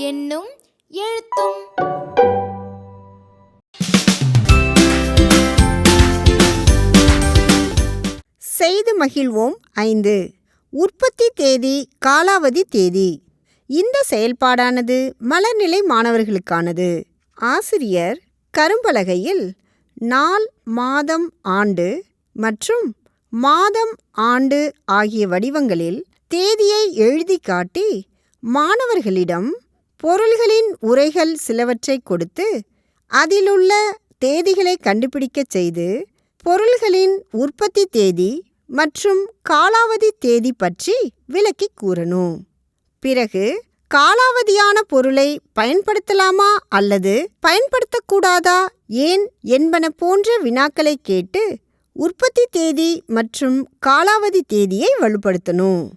என்னும் எழுத்தும். செய்து மகிழ்வோம். ஐந்து. உற்பத்தி தேதி காலாவதி தேதி. இந்த செயல்பாடானது மலர்நிலை மாணவர்களுக்கானது. ஆசிரியர் கரும்பலகையில் நாள் மாதம் ஆண்டு மற்றும் மாதம் ஆண்டு ஆகிய வடிவங்களில் தேதியை எழுதி காட்டி மாணவர்களிடம் பொருள்களின் உரைகள் சிலவற்றை கொடுத்து அதிலுள்ள தேதிகளை கண்டுபிடிக்கச் செய்து பொருள்களின் உற்பத்தி தேதி மற்றும் காலாவதி தேதி பற்றி விளக்கி கூறணும். பிறகு காலாவதியான பொருளை பயன்படுத்தலாமா அல்லது பயன்படுத்தக்கூடாதா ஏன் என்பன போன்ற வினாக்களை கேட்டு உற்பத்தி தேதி மற்றும் காலாவதி தேதியை வலுப்படுத்தணும்.